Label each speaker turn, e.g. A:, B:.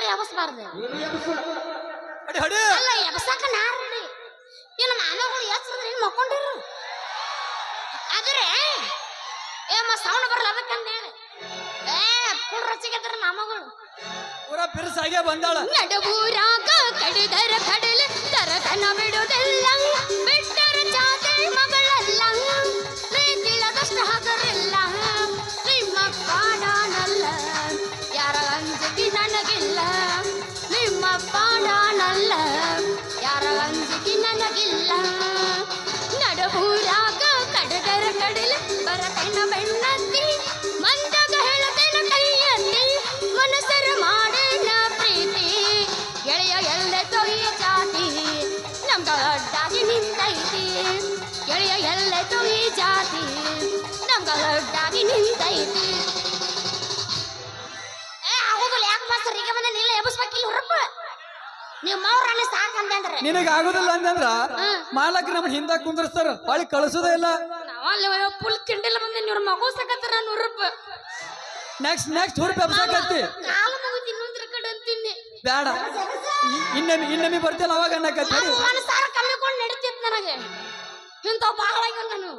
A: ಅಂತಾರ ಎಬಸ್ಬಾರ್ದು? ಅಲ್ಲ ಎಬಸಾಕ ನಾರಡಿ ಇನ್ನು ಮಾನವಗಳು ಎಚ್ಚರಿದ್ರೆ ಏನು ಮಕ್ಕೊಂಡಿರು. ಆದ್ರೆ ಏ ಮ ಸೌಂಡ್ ಬರಲ್ಲ ಅದಕ್ಕಂತ ಹೇಳಿ ಏ ಕುಡ್ ರಚಿಗೆದ್ರ ನಮಗಳು
B: ಪೂರ ಬಿರ್ಸಾಗೆ ಬಂದಾಳ.
A: ನಡುಬೂರಾಗ ಕಡಿದರ ಕಡಲೆ ತರತನ ಬಿಡುವುದಿಲ್ಲ. ಬಿಟ್ಟರ ಜಾತಿ ಮಗಳಲ್ಲ. ಪ್ರೀತಿಲದಷ್ಟು ಹಗರಿಲ್ಲ ಪಾಡಾನಲ್ಲ, ಯಾರ ಅಂಜಿಕೆ ನನಗಿಲ್ಲ. ನಡುಬೂರಾಗ ಕಡಗರ ಕಡಲ ಬರತನ ಬೆಣ್ಣತ್ತಿ, ಮಂದಾಗ ಹೇಳತನ ಕೈಯಲ್ಲಿ ಮನಸರ ಮಾಡೇನ ಪ್ರೀತಿ. ಗೆಳೆಯ ಎಲ್ಲ ತೊಯ್ಯ ಜಾತಿ, ನಮ್ಗ ಅಡ್ಡಾಗಿ ನಿಂತೈತಿ. ಗೆಳೆಯ ಎಲ್ಲ ತೊಯ್ಯ ಜಾತಿ, ನಮ್ಗ ಅಡ್ಡಾಗಿ ನಿಂತೈತಿ. ಏ, ಆಗೋದಿಲ್ಲ ಯಾಕೆ ಮಾಸ್ತರ್ ಈಗ ಬಂದ ನಿಲ್ಲ ಎಬ್ಬಿಸ್ಬೇಕಿಲ್ಲ ಹೊರಪ್ಪ ಸಾಕಂದೆ ಅಂತಂದ್ರೆ
B: ನಿನಗ ಆಗುದಿಲ್ಲ ಅಂತಂದ್ರ. ಮಾಲಕ್ ಹಿಂದೆ ಹಿಂದ ಕುಂದ್ರಸ್ತಾರ. ಹೊಳಿ ಕಳಿಸೋದೇ ಇಲ್ಲ.
A: ಫುಲ್ ಕಿಂಡಿಲ್ಲ ಬಂದೆ ನೀವ್ರ ಮಗು ಸಕತ್ತಾರ ರೂಪಾಯಿ.
B: ನೆಕ್ಸ್ಟ್ ನೆಕ್ಸ್ಟ್ ಹುರುಪ್ ಎಬ್ಸಕತ್ತಿ
A: ಕಾಲು ಮುಗಿದು ಇನ್ನೊಂದ್ರ ಕಡೆ ಅಂತೀನಿ.
B: ಬೇಡ ಇನ್ನೊಮ್ಮೆ ಇನ್ನೊಮ್ಮೆ ಬರ್ತಿಲ್ಲ ಅವಾಗ ಅನ್ನಕತ್ತಿ.
A: ಸಾರ ಕಮ್ಮಿ ಕೊಂಡು ನಡೀತಿತ್ತು ನನಗೆ. ಇಂಥವ್ ಭಾಳ ನಾನು.